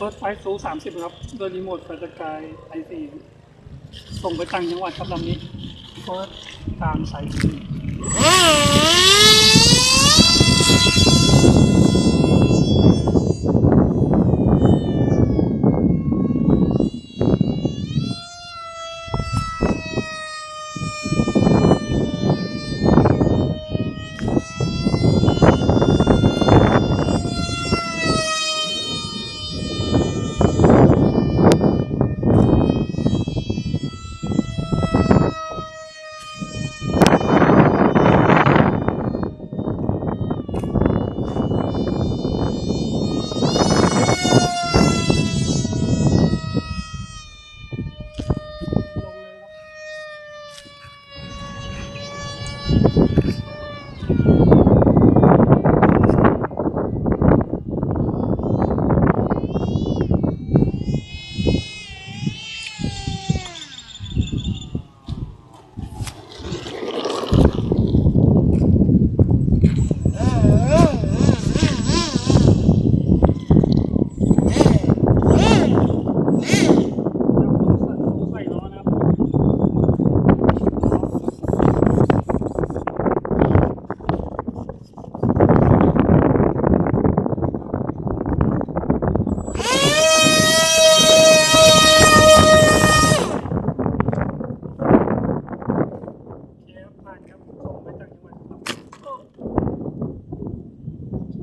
เฟิร์สไฟซูสามสิบครับ โดยรีโมทไฟสกายไอซีส่งไปต่างจังหวัดครับลำนี้ เฟิร์สตามสายสี